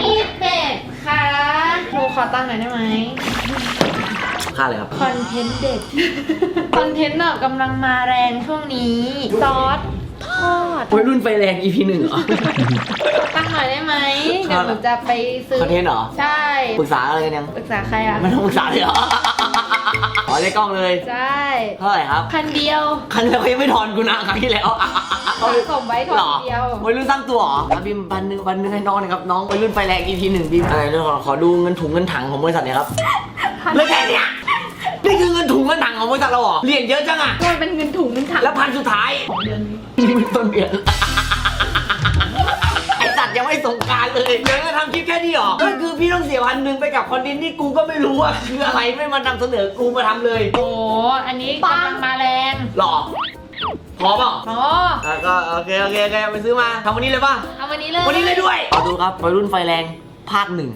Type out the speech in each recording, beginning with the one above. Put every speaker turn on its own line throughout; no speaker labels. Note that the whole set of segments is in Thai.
พี่เป็ดคะหนูขอตั้งค์หน่อยได้ไหม
ค่าอะไรครับ
คอนเทนต์เด็ด คอนเทนต์น่ะกำลังมาแรงช่วงนี้ ซอสทอด
วัยรุ่นไฟแรง EP หนึ่งเหรอ
ตั้งหน่อยได้ไหม เดี๋ยวหนูจะไปซื้อ
คอนเทนต์เหรอ
ใช่
ปรึกษาอะไรกันยัง
ปรึกษาใครอะ
ไม่ต้องปรึกษาเลยเหรอ ขอเลขกล้องเลย
ใช่
เท่าไหร่ครับ
คันเดียว
ครั้งที่แล้วเขายังไม่ทอนกูนะครั้งที่แล้ว
สะสมไว้ก่อน
หรอ
เดียว
วัยรุ่นสร้างตัวเหรออะบิมพันหนึ่งพันหนึ่งให้น้องหนะครับน้องวัยรุ่นไฟแรง EP หนึ่งบิมอะไรเดี๋ยวขอขอดูเงินถุงเงินถังของบริษัทหน่อยครับแล้วแค่เนี้ยนี่คือเงินถุงเงินถังของบริษัทเราเหรอเหรียญเยอะจังอะ
มันเป็นเงินถุงเงินถัง
แล้วพันสุดท้าย
เดือนนี้
นี่มันต้นเดือน ไอสัตว์ยังไม่สงกรารเลยเดี๋ยวจะทำคลิปแค่นี้เหรอก็คือพี่ต้องเสียพันหนึ่งไปกับคอนเทนต์ที่กูก็ไม่รู้ว่าคืออะไรไม่มานำเสนอกูมาทำเลย
โอ้อันนี้กำลังมาแรง
หรอพอเปล่า
อ๋อ
อะก็โอเคโอเคโอเคไปซื้อมาทำวันนี้เลยป่ะ
เอาวันนี้เลย
วันนี้เลยด้วยขอดูครับวัยรุ่นไฟแรงภาคหนึ่ง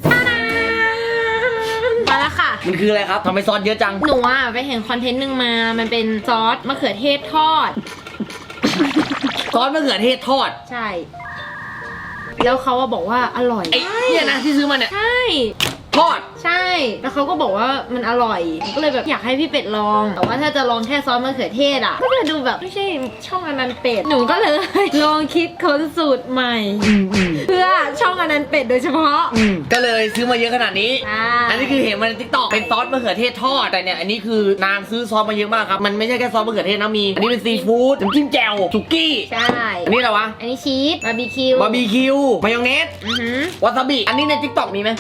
มาแล้วค่ะ
มันคืออะไรครับทำไมซอสเยอะจัง
หนูอะไปเห็นคอนเทนต์หนึ่งมา มันเป็นซอสมะเขือเทศทอด
ซอสมะเขือเทศทอด
ใช่ แล้วเขาอะบอกว่าอร่อย
ไอ้เนี่ยนะที่ซื้อมาเนี่ย
ใช่
ทอด
ใช่ แล้วเขาก็บอกว่ามันอร่อยหนูก็เลยแบบอยากให้พี่เป็ดลอง แต่ว่าถ้าจะลองแค่ซอสมะเขือเทศอะ ก็จะดูแบบไม่ใช่ช่องอนันต์เป็ด หนูก็เลย ลองคิดค้นสูตรใหม่
อืมอืม
เพื่อช่องอนันต์เป็ดโดยเฉพาะ
อืมก็เลยซื้อมาเยอะขนาดนี้
อ่า
อันนี้คือเห็นมันในทิกตอกเป็นซอสมะเขือเทศทอดแต่เนี่ยอันนี้คือนางซื้อซอสมาเยอะมากครับ มันไม่ใช่แค่ซอสมะเขือเทศนะมี อันนี้เป็นซีฟู้ดน้ำจิ้มแจ่วสุกี้
ใช่
อันนี้อะไรวะ
อันนี้ชีสบาร์บีคิว
บาร์บีคิว มายองเนส
อือหือ
วาซาบิ อันนี้ในทิกตอกมีไหม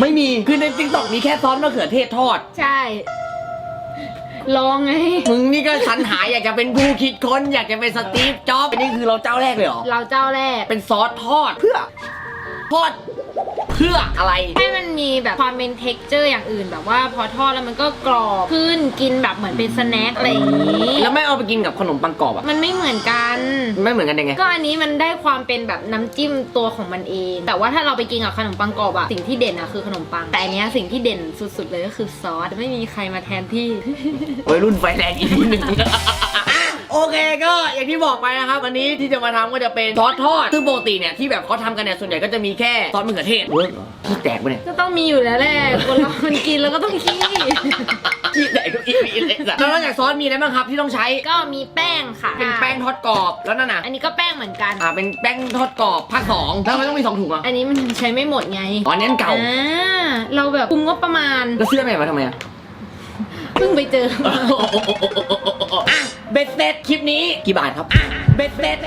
ไม่มี คือในทิกตอกมีแค่ซอสมะเขือเทศทอด
ใช่ ลองไง
มึงนี่ก็สรรหาอยากจะเป็นผู้คิดค้น อยากจะเป็นสตีฟจ็อบส์อันนี้คือเราเจ้าแรกเลยเหรอ
เราเจ้าแรก
เป็นซอสทอดเพื่อทอดเพื่ออะไร
ให้มันมีแบบความเป็น t e x t อร์อย่างอื่น แบบว่าพอทอดแล้วมันก็กรอบขึ้นกินแบบเหมือนเป็นสแน็คอะไรอย่างนี้
แล้วไม่เอาไปกินกับขนมปังกรอบอะ
มันไม่เหมือนกัน
ไม่เหมือนกันยังไง
ก็อันนี้มันได้ความเป็นแบบน้ำจิ้มตัวของมันเอง แต่ว่าถ้าเราไปกินกับขนมปังกรอบอะสิ่งที่เด่นอะคือขนมปัง แต่อันเนี้ยสิ่งที่เด่นสุดๆเลยก็คือซอสไม่มีใครมาแทนที่
วัยรุ่นไฟแรงอีกทีหนึ่ง โอเคก็อย่างที่บอกไปนะครับวันนี้ที่จะมาทำก็จะเป็นซอสทอดซึ่งปกติเนี่ยที่แบบเขาทำกันเนี่ยส่วนใหญ่ก็จะมีแค่ซอสมะเขือเทศเวิร์กเหรอขี้แตกปะเนี่ย
ก็ต้องมีอยู่แล้วแหละคนเรามันกินแล้วก็ต้องขี้
ขี้แตกทุกอีพีเลยสัสแล้วนอกจากซอสมีอะไรบ้างครับที่ต้องใช้
ก็มีแป้งค่ะ
เป็นแป้งทอดกรอบแล้วนั่นน่ะ
อันนี้ก็แป้งเหมือนกัน
อ่าเป็นแป้งทอดกรอบภาคสองแล้วมันต้องมีสองถุงอะ
อันนี้มันใช้ไม่หมดไง
อ๋ออันนี้อันเก่า
อ่าเราแบบคุมงบประมาณ
แล้วเสื้อแม่มาทำไมอะ
เพิ่งไปเจอมา
อะ เบ็ดเสร็จคลิปนี้กี่บาทครับอะเบ็ดเสร็จ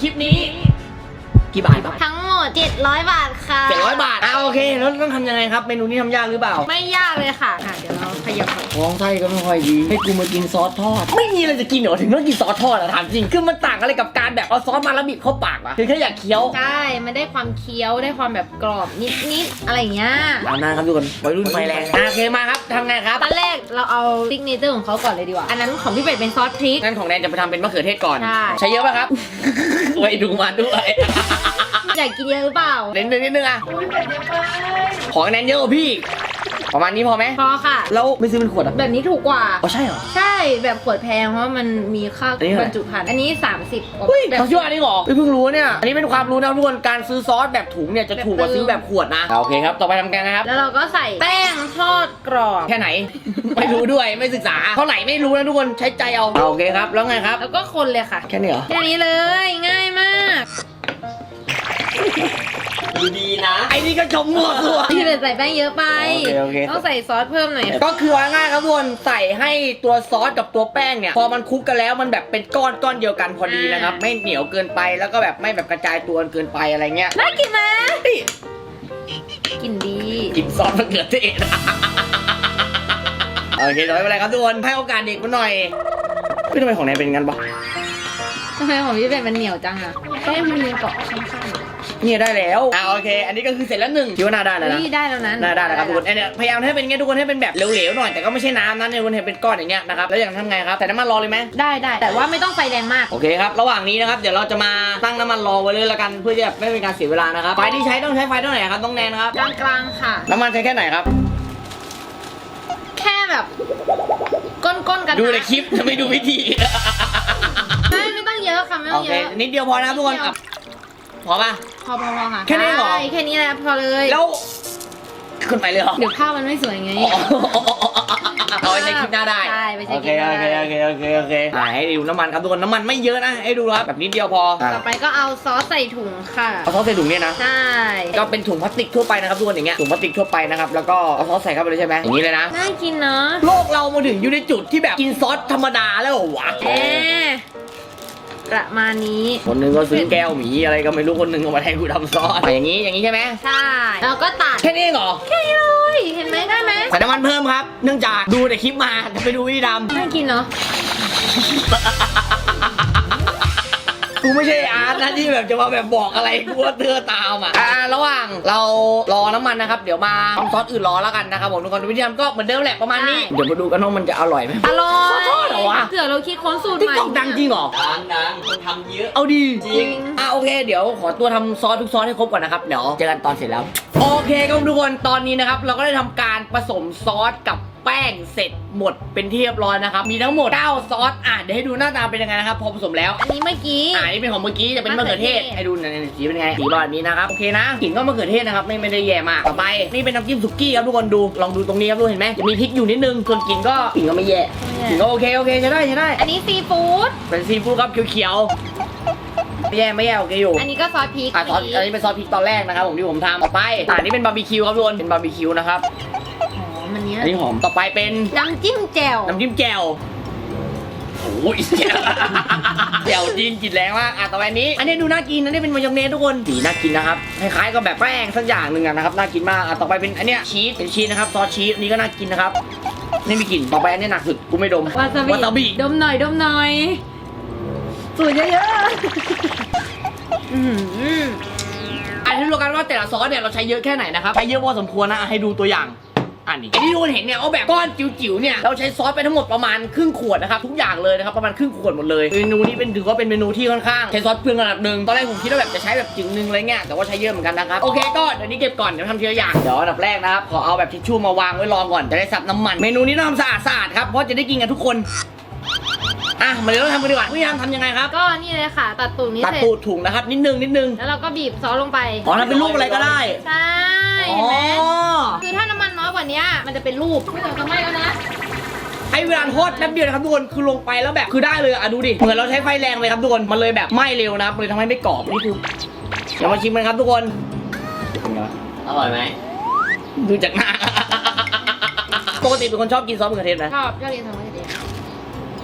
คลิปนี้ กี่บาทครับ
ทั้งหมด 700 บาทค่ะ
เจ็ดร้อยบาทอะโอเค แล้วต้องทำยังไงครับ เมนูนี้ทำยากหรือเปล่า
ไม่ยากเลยค่ะอะ เดี๋ยวเราขยับก่อน
ท้องไส้ก็ไม่ค่อยดี ให้กูมากินซอสทอด ไม่มีอะไรจะกินเหรอถึงต้องกินซอสทอดอะถามจริง คือมันต่างอะไรกับการแบบเอาซอสมาแล้วบีบเข้าปากวะคือแค่อยากเคี้ยว
ใช่มันได้ความเคี้ยวได้ความแบบกรอบนิดๆอะไรอย่างเงี้ย
ตามหน้าครับทุกคนวัยรุ่นไฟแรงอะโอเคมาครับทำไงครับ
ตอนแรกเราเอาซิกเนเจอร์ของเขาก่อนเลยดีกว่า อันนั้นของพี่เป็ดเป็นซอสพริก
งั้นของแนนจะไปทำเป็นมะเขือเทศก่อน
ใช่
ใช้เยอะป่ะครับ ไว้ดูมาด้วย
อยากกินเยอะหรือเปล่า
นิดนึงนิดนึงอะของแนนเยอะกว่าพี่อีกประมาณนี้พอไหม
พอค่ะ
แล้วไม่ซื้อเป็นขวดอะ
แบบนี้ถูกกว่า
อ๋อใช่เหรอ
ใช่แบบขวดแพงเพราะว่ามันมีค่า
อันนี้เท่าไหร่
บรรจุภัณฑ์อันนี้ 30กว่า
เฮ้ย
แบบ
เขาชื่อว่าอันนี้เหรอเฮ้ยเพิ่งรู้เนี่ย อันนี้เป็นความรู้นะทุกคน การซื้อซอสแบบถุงเนี่ยจะถูกกว่าซื้อแบบขวดนะอะโอเคครับ ต่อไปทำกันนะครับ
แล้วเราก็ใส่แป้งทอดกรอบ
แค่ไหน ไม่รู้ด้วย ไม่ศึกษา เท่าไหร่ไม่รู้นะทุกคน ใช้ใจเอาอะโอเคครับ แล้วไงครับ
แล้วก็คนเลยค่ะ
แค่นี้เหรอ
แค่นี้เลยง่ายมาก
ดูดีนะ ไอ้นี่ก็ชมมั่วตัว
พี่เลยใส่แป้งเยอะไป
โอเคโอเค
ต้องใส่ซอสเพิ่มหน่อย
ก็คือว่าง่ายครับทุกคนใส่ให้ตัวซอสกับตัวแป้งเนี่ย พอมันคลุกกันแล้วมันแบบเป็นก้อนก้อนเดียวกันพอดีนะครับ ไม่เหนียวเกินไปแล้วก็แบบไม่แบบกระจายตัวเกินไปอะไรเงี้ย
น่ากินไหม
เฮ้ย
กลินดี
กินซอสมะเขือเทศโอเคต่อไปเป็นไรครับทุกคนให้โอกาสเด็กมาหน่อยพี่ทำไมของแนนเป็นงั้นปะ
ทำไมของพี่เป็นมันเหนียวจังอะแป้งมันมีเกาะข้าง
เนี่ยได้แล้วอ่าโอเค อันนี้ก็คือเสร็จแล้วหนึ่งคิดว่าน่าได้
ๆ
แล้วนะ
นี่ได้แล้วนะ
น่าได้แล้วครับทุกคนอันเนี้ยพยายามให้เป็นอย่างเงี้ยทุกคนให้เป็นแบบเหลวๆหน่อยแต่ก็ไม่ใช่น้ำนะเนี่ยทุกคนเห็นเป็นก้อนอย่างเงี้ยนะครับแล้วอย่างทำไงครับใส่น้ำมันรอเลยไหม
ได้ได้ แต่ว่าไม่ต้องไฟแรงมาก
โอเคครับระหว่างนี้นะครับเดี๋ยวเราจะมาตั้งน้ำมันรอไว้เลยละกันเพื่อจะไม่เป็นการเสียเวลานะครับไฟที่ใช้ต้องใช้ไฟเท่าไหร่ครับต้องแนนครับ
กลางกลางๆค่ะ
น้ำมันใช้แค่ไหนครับ
แค่แบบ ก้นๆกัน
ดูในคลิปจะไม่ดูวิธี
ไม่ไม่ต้องเยอะค่ะไม่
โอ
ต้อง
เค
เยอะ
นิดเดียวพอนะทุกคน
นิดเดียว
อะ พอป่ะ
พอพอพอค่ะ
แค่นี้เหรอ
ใช่แค่นี้แหละละพอเลย
แล้วขึ้นไปเลยเหรอ
เดี๋ยวภาพมันไม่สวยไง
เอาไว้ใช้คลิปหน้าได้
ใช่ไปใช้
โอ
ค
เค
ลิปหน้า
โอเค
ได้
โอเคโอเคโอเคอ่าให้ดูน้ำมันครับทุกคนน้ำมันไม่เยอะนะให้ดูครับแบบนิดเดียวพออะ
ต่อไปก็เอาซอสใส่ถุงค่ะ
เอาซอสใส่ถุงเนี่ยนะ
ใช่
ก็เป็นถุงพลาสติกทั่วไปนะครับทุกคนอย่างเงี้ยถุงพลาสติกทั่วไปนะครับแล้วก็เอาซอสใส่เข้าไปเลยใช่ไหมอย่างนี้เลยนะ
น่ากินเนาะ
โลกเรามาถึงอยู่ในจุดที่แบบกินซอสธรรมดาแล้วเหรอวะ
เอ๊ะ ประมาณนี้
คนหนึงก็ซื้อแก้วหมีอะไรก็ไม่รู้คนหนึงเอามาให้กูทำซอสอย่างนี้อย่างนี้ใช่ไหม
ใช่แล้วก็ตัด
แค่นี้เองเหรอ
แค่นี้เลยเห็นไหมได้ไหม
ใส่น้ำมันเพิ่มครับ เนื่องจากดูแต่คลิปมาจะไปดูวิธีท
น่ากินเนาะำ
กูไม่ใช่อาร์ตนะที่แบบจะมาแบบบอกอะไรกูว่าเตือตามอะอ่าระหว่างเรารอน้ำมันนะครับเดี๋ยวมาทำซอสอื่นรอแล้วกันนะครับผมทุกคนวิธีทำก็เหมือนเดิมแหละประมาณนี้เดี๋ยวมาดูกันว่ามันจะอร่อยไหม
อร่อย
ขอโทษเห รอวะ
เผื่อเราคิดค้นสูตร
ติ๊ก
ใหม่
ต็อกดังจริงเหรอ
ดังดังคนทำเยอะ
เอาดี
จริง
อะโอเคเดี๋ยวขอตัวทำซอสทุกซอสให้ครบก่อนนะครับ เดี๋ยวเจอกันตอนเสร็จแล้ว โอเคครับทุกคนตอนนี้นะครับ เราก็ได้ทำการผสมซอสกับ แป้งเสร็จหมดเป็นที่เรียบร้อยนะครับ มีทั้งหมด 9 ซอส อะเดี๋ยวให้ดูหน้าตาเป็นยังไงนะครับ พอผสมแล้ว
อันนี้เมื่อกี้
อ่านี่เป็นของเมื่อกี้จะเป็นมะเขือเทศ
มะเขือเทศ
ให้ดูในในสีเป็นไง สีแบบนี้นะครับ โอเคนะกลิ่นก็มะเขือเทศนะครับ ไม่ไม่ได้แย่มาก ต่อไป นี่เป็นน้ำจิ้มสุกี้ครับทุกคนดู ลองดูตรงนี้ครับทุกคนเห็นไหมจะมีพริกอยู่นิดนึง ส่วนกลิ่นก็กลิ่นก็ไม่แย่กลิ่นก็โอเคโอเคใช้ได้ใช้ได้
อันนี้ซีฟู้ด
เป็นซีฟู้ดครับเขียวๆไม่แย่ไม่แย่โอเคอยู่
อันนี้ก็ซอสพริก
อะซอส
เมื่
อัน
กี้
นี้เป็นซอสพริกตอนแรกนะครับผมที่ผมทำต่อไปอ่านี่เป็นบาร์บีคิวครับทุกคนเป็นบาร์บีคิวนะครับ
ห อมอันเนี้ย
อันนี้หอมต่อไปเป็น
น้ำจิ้มแจ่ว
น้ำจิ้มแจ่วโอ้ยแจ่วแจ่วจีนกลิ่นแรงมากอะต่อไปอันนี้ อันนี้ดูน่ากินอันนี้เป็นมายองเนสทุกคนสีน่ากินนะครับคล้ายๆกับแบบแป้งสักอย่างหนึ่งอะนะครับน่ากินมากอะต่อไปเป็นอันเนี้ยชีสเป็นชีสนะครับซอสชีสอันนี้ก็น่ากินนะครับนี่มีกลิ่นต่อไปอันนี้หนักสุดกูไม่ดม
วาซาบิ
วาซาบิ
ดมหน่อยดมหน่อยสูตรเยอะๆอื้อหือ
อันที่รู้กันว่าแต่ละซอสเนี่ยเราใช้เยอะแค่ไหนนะครับใช้เยอะพอสมควรนะอะให้ดูตัวอย่าง อันนี้ที่ทุกคนเห็นเนี่ยเอาแบบก้อนจิ๋วๆเนี่ยเราใช้ซอสไปทั้งหมดประมาณครึ่งขวดนะครับทุกอย่างเลยนะครับประมาณครึ่งขวดหมดเลยเมนูนี้เป็นถือว่าเป็นเมนูที่ค่อนข้างใช้ซอสเปลืองระดับหนึ่งตอนแรกผมคิดว่าแบบจะใช้แบบจึงหนึ่งอะไรเงี้ยแต่ว่าใช้เยอะเหมือนกันนะครับโอเคก็เดี๋ยวนี้เก็บก่อนเดี๋ยวทำทีละอย่างเดี๋ยวอันดับแรกนะครับขอเอาแบบทิชชู่มาวางไว้รองก่อนจะได้ซับน้ำมัน เมนูนี้ต้องทำสะอาดสะอาดครับเพราะจะได้กินกันทุกคน อะมาเดี๋ยวเราทำกันดีกว่าพี่ยามทำยังไงครับ
ก็นี่เลยค่ะ ตัดตูดนี้
ตัด
เสร็จ
ตูดถุงนะครับ นิดนึงนิดนึง
แล้วเราก็บีบซอสลงไป
อ๋อทำเป็นรูปอะไรก็ได้
ใช่
อ๋
เห็นไหม
อ
คือถ้าน้ำมันน้อยกว่านี้มันจะเป็นรูปไม่ต้องจะไหม้แล้วนะ
ให้เวลาทอดแป๊บเดียวนะครับทุกคนคือลงไปแล้วแบบคือได้เลยอะดูดิเหมือนเราใช้ไฟแรงเลยครับทุกคนมันเลยแบบไหม้เร็วนะครับเลยทำให้ไม่กรอบนี่คือเดี๋ยวมาชิมกันครับทุกคนเป็นไงวะ
อร่อยไหม
ดูจากหน้า ปกติเป็นคนชอบกินซอสมะเขือเทศไหม
ชอบชอบกินทำมะเขือเทศ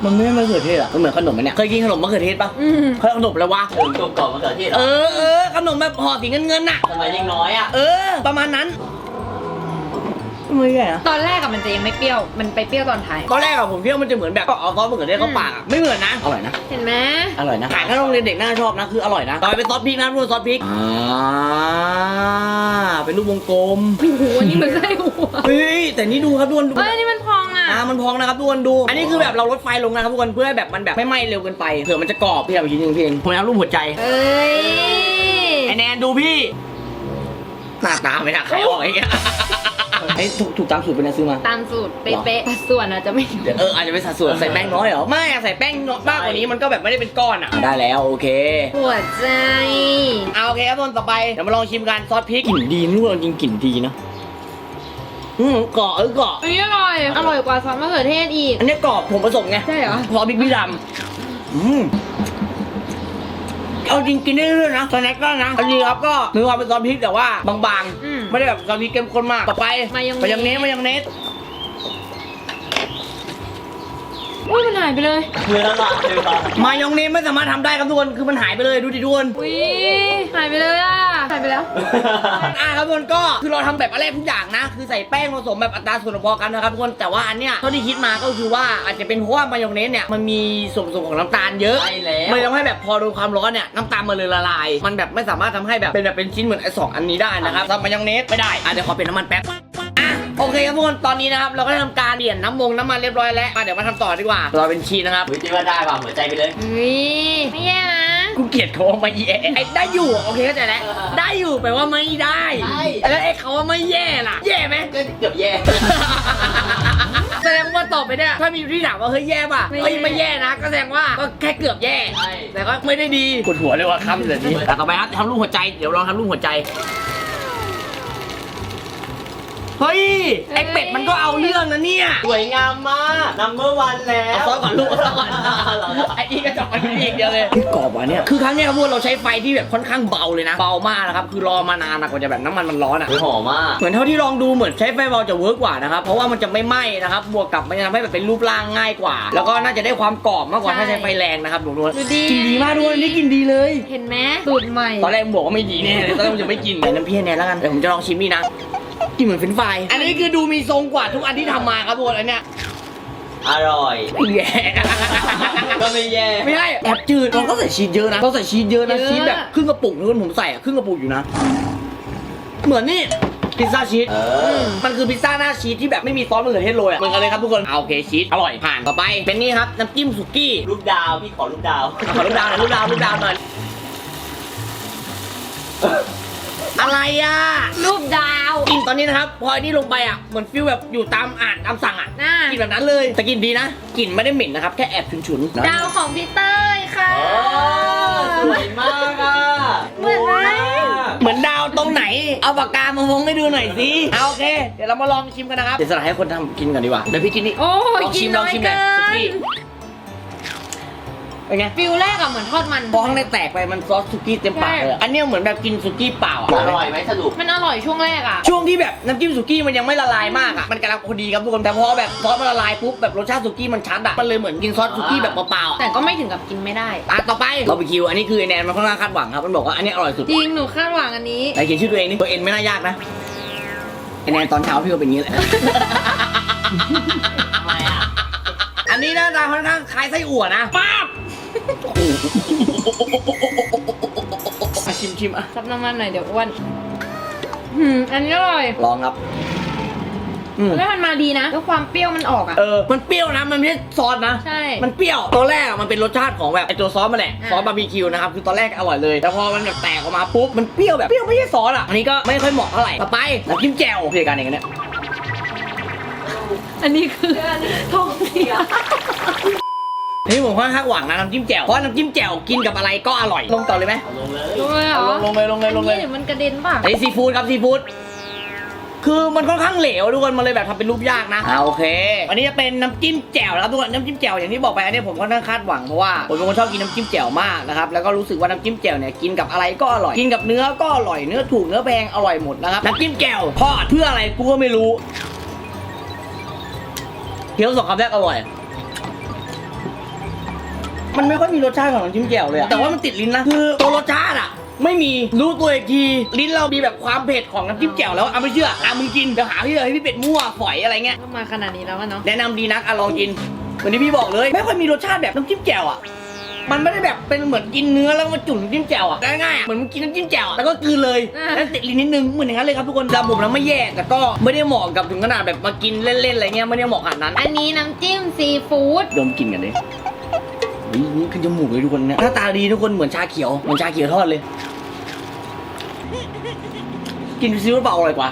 มันไม่ใช่มะเขือเทศอะ มันเหมือนขนมไหมเนี่ยเคยกินขนมมะเขือเทศปะ
อืม
เคยขนมอะไรวะ
ถึงกรอบกรอบมะเขือเทศเหร
เอ
อ
อเออขนมแบบห่อสีเงินเงินๆน่ะ
ทำไมยังน้อยอะ
เออ ประมาณนั้นไม่ใช่นะ
ตอนแรกอะมันจะยังไม่เปรี้ยว มันไปเปรี้ยวตอนท้าย
ตอนแรกอะผมคิดว่ามันจะเหมือนแบบก็เอาซอสมะเขือเทศเข้าปากอะไม่เหมือนนะ อร่อยนะ
เห็นไหม
อร่อยนะขายข้างโรงเรียนเด็กน่าชอบนะคืออร่อยนะต่อไปเป็นซอสพริกนะทุกคนซอสพริก อ่า เป็นรูปวงกลม
โอ้โหอันนี้มันไส้หัว
เฮ้ยแต่นี่ดูครับทุกคนดู
เฮ้ยอันนี่มัน พองอะ
อ่ามันพองนะครับทุกคนดู อันนี้คือแบบเราลดไฟลงนะครับทุกคนเพื่อให้แบบมันแบบไม่ไหม้เร็วเกินไปเผื่อมันจะกรอบพี่เอาไปชิ้นหนึงเพียงผมเอารูปหัวใจ
เอ้ย
ไอแนนดูพี่หน้าตาไม่น่าใครออกไอ้เงี้ยไอ้ถูกถูกตามสูตรเป็นไงซื้อมา
ตามสูตรเป๊ะๆแต่ส่วนอะจะไม่
เดี๋ยวเอออาจจะเป็นสัดส่วนใส่แป้งน้อยเหรอ ไม่อะใส่แป้งน้อยมากกว่านี้มันก็แบบไม่ได้เป็นก้อนอะได้แล้วโอเค
หัวใจ
เอาโอเคครับทุกคนต่อไปเดี๋ยวมาลองชิมกันซอสพริกกลิ่นดีนู่นจริงกลิ่นดีนะ อืมกรอบเออกรอบ
อันนี้อร่อย อร่อยกว่าซอสมะเขือเทศอีก
อันนี้กรอบผมผสมไง
ใช่เหรอ
ซอสพริกพี่ดำอืมเอาจริงกินได้เรื่อยๆนะสแน็คก็นะอันนี้ครับก็มีความเป็นซอสพริกแต่ว่าบาง
อืม
ๆ ไม่ได้แบบซอสพริกเข้มข้นมาก ต่อไป
มายองเนส
มายองเนสมายองเนส
อุ้ยมันหายไปเลย
เมื่อละลายเลยว่ะ
มายองเนสไม่สามารถทำได้ครับทุกคนคือมันหายไปเลยดูดิทุกคน
อุ้ยหายไปเลยอะหายไปแล้ว
อะครับทุกคนก็คือเราทำแบบอันแรกทุกอย่างนะ คือใส่แป้งผสมแบบอัตราส่วนพอกันนะครับทุกคนแต่ว่าอันเนี้ยเท่าที่คิดมาก็คือว่าอาจจะเป็นเพราะว่ามายองเนสเนี่ยมันมีส่วนผสมของน้ำตาลเยอะ
ใช่แล้ว
มันเลยทำให้แบบพอโดนความร้อนเนี่ยน้ำตาลมันเลยละลาย มันแบบไม่สามารถทำให้แบบเป็นแบบเป็นชิ้นเหมือนไอ้สองอันนี้ได้นะครับสำหรับมายองเนสไม่ได้อะเดี๋ยวขอเปลี่ยนน้ำมันแป๊บ อะโอเคครับทุกคน ตอนนี้นะครับ เราก็ได้ทำการเปลี่ยนน้ำมงน้ำมันเรียบร้อยแล้วอะเดี๋ยวมาทำต่อดีกว่า เราเป็นชีสนะครับ
เฮ้ยคิดว่าได้ป่ะหัวใจไปเลย
อุ้ยไม่แย่นะ
กูเกลียดเขาว่าไม่แย่ไอ้ได้อยู่โอเคเข้าใจแล้วได้อยู่แปลว่าไม่ได้
ได้
แล้วไอ้เขาว่าไม่แย่ล่ะ แย่ไหม
ก็เกือบแย่
แสดงว่าต่อไปเนี่ยถ้ามีที่ถามว่าเฮ้ยแย่ป่ะเฮ้ยไม่แย่นะ ก็แสดงว่าก็แค่เกือบแย่
ใช่
แต่ก็ไม่ได้ดีปวดหัวเลยว่ะคำแบบนี้แต่ต่อไปครับทำรูปหัวใจ เดี๋ยวลองทำรูปหัวใจ เฮ้ยไอเป็ดมันก็เอาเรื่องนะเนี่ย
สวยงามมากนัมเบอร์วันแล้ว
เอาซอสก่อนลูกเอาซอสก่อนไอ้นี่ก็จบไปอีกเดียวเลยคือกรอบว่ะเนี่ยคือครั้งเนี้ยครับพวกเราใช้ไฟที่แบบค่อนข้างเบาเลยนะเบามากนะครับคือรอมานานนะกว่าจะแบบน้ำมันมันร้อนอะ
เฮ้ยหอมมาก
เหมือนเท่าที่ลองดูเหมือนใช้ไฟเบาจะเวิร์กกว่านะครับเพราะว่ามันจะไม่ไหม้นะครับบวกกับมันจะทำให้แบบเป็นรูปร่างง่ายกว่า แล้วก็น่าจะได้ความกรอบมากกว่าถ้าใช้ไฟแรงนะครับดูด้วย
ดูดี
กินดีมากด้วยนี่กินดีเลย
เห็นไหมสูตรใหม่
ตอนแรกมึงบอกว่าไม่ดีแน่เลยตอนแรกมึงจะไม่กินแต่น้ำเพี้ยแน่แล้วกันเดี๋ยวผมจะลองชิมนี่นะ กินเหมือนเฟรนช์ฟรายอันนี้คือดูมีทรงกว่าทุกอันที่ทำมาครับทุกคนอันเนี้ย
อร่อย
แย่
ก็ไม่แย่
ไม่ใช่แอบจืดเราก็ใส่ชีสเยอะนะเราใส่ชีสเยอะนะ
เยอะ
ชีสแบบครึ่งกระปุกทุกคนผมใส่อะครึ่งกระปุกอยู่นะ เหมือนนี่พิซซ่าชีส
เออ
มันคือพิซซ่าหน้าชีสที่แบบไม่มีซอสมะเขือเทศโรยอะเหมือนกันเลยครับทุกคนเอาโอเคชีสอร่อยผ่านต่อไป เป็นนี่ครับน้ำจิ้มสุกี้
รูปดาวพี่ขอรูปดาว
ขอรูปดาวหน่อยรูปดาวรูปดาวหน่อยอะไรอะ
รูปดาว
กิน ตอนนี้นะครับพออันนี้ลงไปอะเหมือนฟิลแบบอยู่ตามอ่านตามสั่งอะ
น่า
กินแบบนั้นเลยแต่กินดีนะกลิ่นไม่ได้เหม็นนะครับแค่แอบฉุนๆนะ
ดาวของพี่เต้ยค่ะ
โอ้สวยมากอะ
เหมือนไหม
เหมือนดาวตรงไหน เอาปากกามาวงให้ดูหน่อยสิเอาโอเค เดี๋ยวเรามาลองชิมกันนะครับเดี๋ยวสละให้คนทำกินก่อนดีกว่าเดี๋ยวพี่กินนี่
โอ้ย
ลอง
กิ
ชิ
น
มล
น้
อง
อย
ชิมหน่
เกิ
อยสุกี้
น
เป็นไง
ฟิลแรกอะเหมือนทอดมัน
พอข้างในแตกไปมันซอสสุกี้เต็มปากเลยอะอันเนี้ยเหมือนแบบกินสุกี้เปล่าอะ
อร่อยไหมสรุป
มันอร่อยช่วงแรกอะ
ช่วงที่แบบน้ำจิ้มสุกี้มันยังไม่ละลายมากอะมันกำลังพอดีครับทุกคนแต่พอแบบซอสมันละลายปุ๊บแบบรสชาติสุกี้มันชัดอะมันเลยเหมือนกินซอสสุกี้แบบเปล่าๆ
แต่
อะ
ก็ไม่ถึงกับกินไม่ได้
อะต่อไปบาร์บีคิวอันนี้คือไอแนนมันค่อนข้างคาดหวังครับมันบอกว่าอันนี้อร่อยสุด
จริงหนูคาดหวังอันนี้
ไหนเขียนชื่อตัวเองนี่ตัวเอ็นไม่น่ายากนะไอแนนตอนเช้าพี่ก็เป็นอย่างนี้แหละ
ทำไมอะ
อันนี้หน้าตาค่อนข้างคล้ายไส้อั่วนะป๊าบ อะชิมชิมอะ
ซับน้ำมันหน่อยเดี๋ยวอ้วนหืมอันนี้อร่อย
ลองครับอืม
แล้วมันมาดีนะแล้วความเปรี้ยวมันออกอะ
เออ มันเปรี้ยวนะ มันไม่ใช่ซอสนะ
ใช่
มันเปรี้ยว ตอนแรกอะมันเป็นรสชาติของแบบไอตัวซอสมันแหละ
อ่า
ซอสบาร์บีคิวนะครับ คือตอนแรกอร่อยเลย แต่พอมันแบบแตกออกมาปุ๊บ มันเปรี้ยวแบบ เปรี้ยวไม่ใช่ซอสอะ อันนี้ก็ไม่ค่อยเหมาะเท่าไหร่ ต่อไปน้ำจิ้มแจ่วพี่การเองอันเนี่ย
อันนี้คือท้องเสีย
นี่ผมค่อนข้างหวังนะน้ำจิ้มแจ่วเพราะน้ำจิ้มแจ่วกินกับอะไรก็อร่อย ลงต่อเลยไหม
เอาลงเลย
ลงเลยเหรอ
ลงลงเลยลงเลยลงเลย
อันนี้ดี๋วมันกระเด็นป่ะ
ไอซีฟู้ดครับซีฟู้ดคือมันค่อนข้างเหลวทุกคนมันเลยแบบทำเป็นรูปยากนะอ่าโอเค อันนี้จะเป็นน้ำจิ้มแจ่วนะครับทุกคนน้ำจิ้มแจ่วอย่างที่บอกไปอันนี้ผมค่อนข้างคาดหวังเพราะว่าผมเป็นคนชอบกินน้ำจิ้มแจ่วมากนะครับแล้วก็รู้สึกว่าน้ำจิ้มแจ่วเนี่ยกินกับอะไรก็อร่อยกินกับเนื้อก็อร่อยเนื้อถูกเนื้อแพงอร่อยหมดนะครับน้ำจิ้มแจ่วทอดเพื่ออะไรกูก็ไม่รู้เคี้ยวสองคำแรกอร่อย มันไม่ค่อยมีรสชาติของน้ำจิ้มแจ่วเลยอะแต่ว่ามันติดลิ้นนะคือตัวรสชาติอะไม่มีรู้ตัวอีกทีลิ้นเรามีแบบความเผ็ดของน้ำจิ้มแจ่วแล้วอะไม่เชื่ออะมึงกินเดี๋ยวหาพี่เลยให้พี่เป็ดมั่วฝอยอะไรเงี้ย
ก็มาขนาดนี้แล้วอะเนาะ
แนะนำดีนักอะลองกินวันนี้พี่บอกเลย ไม่ค่อยมีรสชาติแบบน้ำจิ้มแจ่วอะมันไม่ได้แบบเป็นเหมือนกินเนื้อแล้วมาจุ่มน้ำจิ้มแจ่วอะง่ายๆอะเหมือนมึงกินน้ำจิ้มแจ่วอะแล้วก็กลืนเลยแล้วติดลิ้นนิดนึงเหมือนอย่างนั้นเลยครับทุกคนระบบแล้วไม่แย่แต่ก็ไม่ได้เหมาะกับถึงขนาดแบบมากินเล่นๆอะไรเงี้ยไม่ได้เหมาะขนาดนั้น
อันนี้น้ำจิ้มซีฟู้ด
ดมกลินกันเลยนี่ขึ้นจมูกเลยทุกคนเนี่ยหน้าตาดีทุกคนเหมือนชาเขียวเหมือนชาเขียวทอดเลย กินซีฟู้ดเปล่าอร่อยกว่า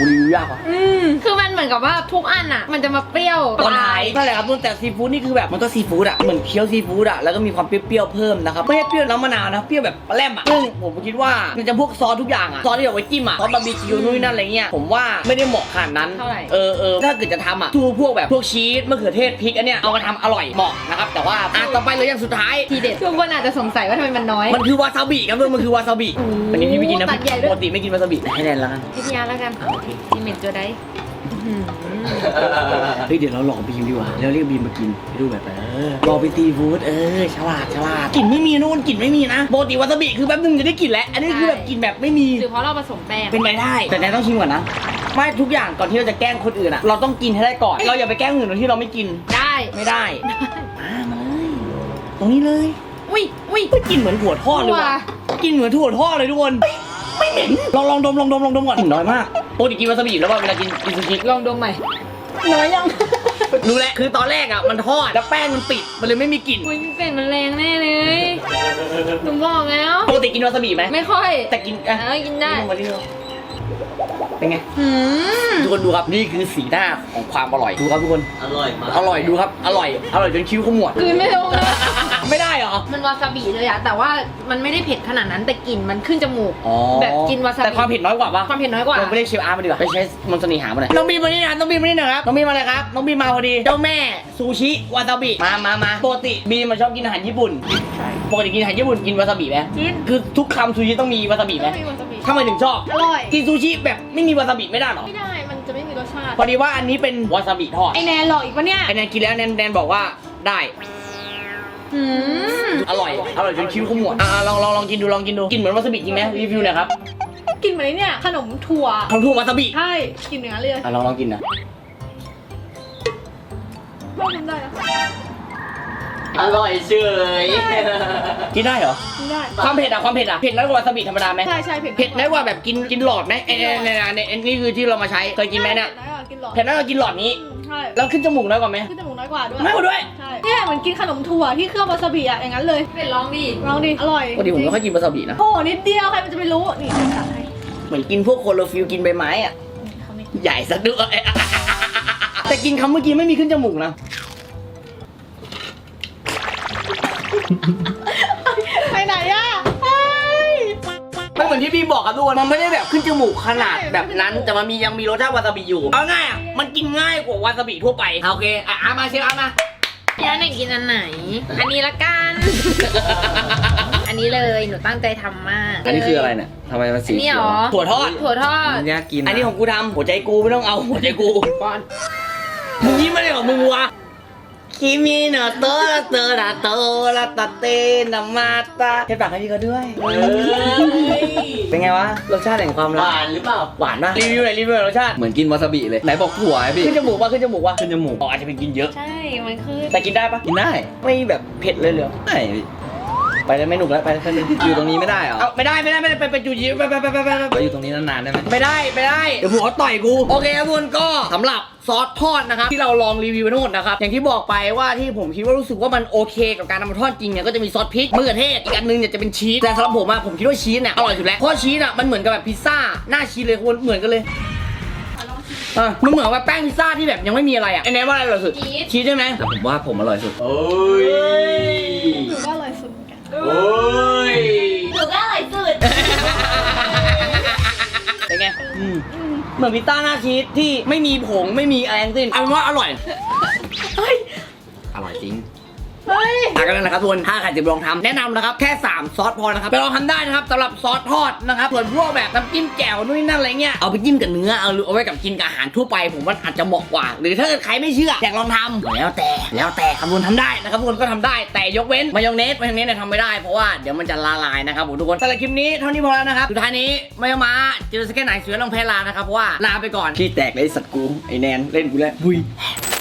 บุรีวิวยากว่ะ
อืมคือมันเหมือนกับว่าทุกอันอะมันจะมาเปรี้ยว
ตอนท้ายนั่นแหละครับแต่ซีฟู้ดนี่คือแบบมันก็ซีฟู้ดอะเหมือนเคี้ยวซีฟู้ดอะแล้วก็มีความเปรี้ยวๆเพิ่มนะครับไม่ใช่เปรี้ยวน้ำมะนาวนะเปรี้ยวแบบแลมอะซึ่งผมคิดว่ามันจะพวกซอสทุกอย่างอะซอสที่เอาไว้จิ้มอะซอสบาร์บีคิวนู่นนนั่นอะไรเงี้ยผมว่าไม่ได้เหมาะขนาดนั้น
เท่าไหร่
เออเออถ้าเกิดจะทำอะทูพวกแบบพวกชีสมะเขือเทศพริกอันเนี้ยเอามาทำอร่อยเหมาะนะครับแต่ว่าอะต่อไปเลยอย่างสุดท้าย
ทีเด็ดทุกคนอาจจะสงสัยว่าทำไมมันน้อย
มันคือวาซาบิครับทุกคนมันคือวาซาบิ
โอ้โห
วันนี้พี่ไม่กินนะ
ตัดใหญ่ด้วย
ปกติไม่กินวาซาบิให้แนนแล้วกัน
พิทยาแล้วกันทีเม็ดตัวใดอื้อหือ
เฮ้ยเดี๋ยวเราหลอกบีมดีกว่าแล้วเรียกบีมมากินไปดูแบบเออรอไปตีฟู้ดเออฉลาดฉลาดกลิ่นไม่มีนู่นกลิ่นไม่มีนะปกติวาซาบิคือแป๊บนึงจะได้กลิ่นแล้วอันนี้คือแบบกลิ่นแบบไม่มี
หรือเพราะเราผสมแป้ง
เป็นไปได้ แต่แนนต้องชิมก่อนนะ ไม่ทุกอย่างก่อนที่เราจะแกล้งคนอื่นอะเราต้องกินให้ได้ก่อน เราอย่าไปแกล้งคนอื่นโดยที่เราไม่กิน
ได้
ไม่ได้อ่ามาเลย ตรงนี้เลย
อุ้ยอุ้ย
ไม่กลินเหมือนถั่วทอดเลยว่ะ
ถั่
กลินเหมือนถั่วทอดเลยทุกคนเฮ้ยไม่เหม็น ลองลองดมลองดมลองดมก่อนกลิ่นน้อยมาก ปกติกินวาซาบิอยู่แล้วป่ะเวลากินกินซูชิ
ลองดมใหม่
น้อยยังรู้แล้วคือตอนแรกอะมันทอดแล้วแป้งมันปิดมันเลยไม่มีกลิ่น
อุ้ยพี่เป็ดมันแรงแน่เลยหนูบอกแล้ว
ปกติกินวาซาบิไหม
ไม่ค่อย
แต่กินอะ
เออกินได้
มาดิเป็นไง
หืม
ทุกคนดูครับนี่คือสีหน้าของความอร่อยดูครับทุกคน
อร่อยมาก
อร่อยดูครับ อร่อย อร่อยจนคิ้วขมวด
กลืนไม่ลงเลย
ไม่ได้เหรอ
มันวาซาบิเลยอะแต่ว่ามันไม่ได้เผ็ดขนาดนั้นแต่กลิ่นมันขึ้นจมูก
อ๋อ
แบบกินวาซาบิ
แต่ความเผ็ดน้อยกว่าปะ
ความเผ็ดน้อยกว่า
เราไปเรียกเชฟอาร์ตมาดีกว่าไปใช้มนต์เสน่หามาหน่อยน้องบีมมานี่นะน้องบีมมานี่หน่อยครับน้องบีมมาเลยครับน้องบีมมาพอดีเจ้าแม่ซูชิวาซาบิมามามาปกติบีมมันชอบกินอาหารญี่ปุ่น
ใช่
ปกติกินอาหารญี่ปุ่นกินวาซาบิไหม
กิน
คือทุกคำซูชิต้องมีวาซาบิไหม
ไม่มีวาซาบิ
ทำไมถึงชอบ
อร่อย
กินซูชิแบบไม่มีวาซาบิไม่ได้หรอ
ไม่ได้ มันจะไม่มีรสชาติ
พอดีว่าอันนี้เป็นวาซาบิทอด
ไอแนนหลอกอีกปะเนี่ย
ไอแนนกินแล้วแนนแนนบอกว่าได้
หืม
อร่อย อร่อยจนคิ้วขมวดอ่าลองลองลองกินดูลองกินดู กินเหมือนวาซาบิจริงไหมรีวิวหน่อยครับ
กินเหมือนไอ้เนี่ยขนมถั่ว
ทำถูกวาซาบิ
ใช่กินอย่างนั้นเลย
อะลองลองกินนะ
ไม่ทำได้นะ
อร่อยเฉย
กินได้เหรอ
กินได้
ความเผ็ดอะความเผ็ดอะเผ็ดน้อยกว่าวาซาบิธรรมดาไหม
ใช่ใช่เผ็ด
เผ็ดน้อยกว่าแบบกินกินหลอดไหมไอ้เนี่ยเนี่ยเนี่ยเนี่ยนี่คือที่เรามาใช้เคยกินไหมเนี่ย
ใช่ผ็ดน้อยกว่ากินหลอด
เผ็ดน้อยกว่ากินหลอดนี้
อืม ใช่
แล้วขึ้นจมูกน้อยกว่าไหม
ขึ้นจมูกน้อยกว่าด้วย
น้อยกว่าด้วย
ใช่เนี่ยเหมือนกินขนมถั่วที่เคลือบวาซาบิอะอย่างนั้นเลยเป็นลองดิลองดิอร่อย
ปกติผมไม่ค่อยกินวาซาบินะ
โอ้โหนิดเดียวใครมันจะไปรู้นี่เดี๋ยวจัดให้
เหมือนกินพวกโคโลฟิลกินใบไม้อะ
เขาไม่
ใหญ่ซะด้วยแต่กินคำเมื่อกี้ไม่มีขึ้นจมูกนะ ม่เหมือนที่พี่บอกครับทุกคนมันไม่ได้แบบขึ้นจมูกขนาดแบบนั้น แต่มันมียังมีรสชาติวาซาบิอยู่ เอาง่ายอะมันกินง่ายกว่าวาซาบิทั่วไป โอเค อะอะมาเชฟอาร์ตมา
พี่อันไหนกินอันไหน อันนี้ละกัน อันนี้เลยหนูตั้งใจทำมาก
อันนี้คืออะไรเนี่ยทำไมมันสี
อันนี้
เขี
เห
ย
ร
ว
อ
ถั่วทอด
ถั่วทอด
มันยากกิน
อันนี้ของกูทำหัวใจกูไม่ต้องเอาหัวใจกู
ป้อน
มึงยิ้มอะไรของมึงวะ คิมิโนโตะเตอระโตระตะเตนามาตาเทปปากให้พี่เขาด้วย
เฮ้ย
เป็นไงวะรสชาติแห่งความ
ห
รัก
วานหรือเปล่า
หวานปะรีวิวหน่อยรีวิวหน่อยรสชาติ
เหมือนกินวาซาบิเลย ไหนบอกถั่วไอ้พี่
ขึ้นจมูกปะขึ้นจมูกปะ
ขึ้นจมูก
อ๋ออาจจะเป็นกินเยอะ
ใช่ มันคือ
แต่กินได้ปะ
กินได้
ไม่แบบเผ็ดเลยเหรอ
ไม่พี่
ไปแล้วไม่หนุกแล้วไปแล้วไปเลย
อยู่ตรงนี้ไม่ได้เหรอ
เอาไม่ได้ไม่ได้ไม่ได้ไปไปจูจีไปไปไปไปไป
ขออยู่ตรงนี้นานๆได้ไหม
ไม่ได้ไม่ได้เดี๋ยวหัวต่อยกูโอเคครับทุกคนก็สำหรับซอสทอดนะครับที่เราลองรีวิวทั้งหมดนะครับอย่างที่บอกไปว่าที่ผมคิดว่ารู้สึกว่ามันโอเค กับการนำมาทอดจริงเนี่ยก็จะมีซอสพริกมะเขือเทศอีกอันนึงเนี่ยจะเป็นชีสแต่สำหรับผมอะผมคิดว่าชีสเนี่ยอร่อยสุดแล้วเพราะชีสอะมันเหมือนกับแบบพิซซ่าหน้าชีสเลยคุณเหมือนกันเลยอะมันเหมือนว่าแป้งพิซซ่าที่แบบยังไม่มีอะไรอะไอ้แนนว่าอะไรอร่อยสุดชีสใช่ไหม
แต่ผมว่าผมอร่อยสุด
โอ้ย
หนูก็อร่อยสุดเหมือนกัน
โอ้ย
หนูก็อร่อยสุด
เป็นไงอืมเหมือนพิซซ่าหน้าชีสที่ไม่มีผงไม่มีอะไรทั้งสิ้นเอาเป็นว่าอร่อย
เฮ้ย
อร่อยจริง
เฮ้ย
อะก็นั่นแหละครับทุกคนถ้าใครจะไปลองทำแนะนำนะครับแค่ 3 ซอสพอนะครับไปลองทำได้นะครับสำหรับซอสทอดนะครับส่วนพวกแบบน้ำจิ้มแจ่วนู่นนนั่นอะไรเงี้ยเอาไปจิ้มกับเนื้อเอาเอาไว้กับกินกับอาหารทั่วไป ผมว่าอาจจะเหมาะกว่า หรือถ้าเกิดใครไม่เชื่ออยากลองทำแล้วแต่แล้วแต่คำนวณทำได้นะครับทุกคนก็ทำได้แต่ยกเว้นมายองเนสมายองเนสเนี่ยทำไม่ได้เพราะว่าเดี๋ยวมันจะละลายนะครับผมทุกคนสำหรับคลิปนี้เท่านี้พอแล้วนะครับสุดท้ายนี้ไม่ต้องมาเจอสักแค่ไหนเสือลองแพ้ลานะครับเพราะว่าลาไปก่อน
ขี้แตกเลยไอ้สัตว์กูไอ้แนนเล่นกูแล้วบุย
บ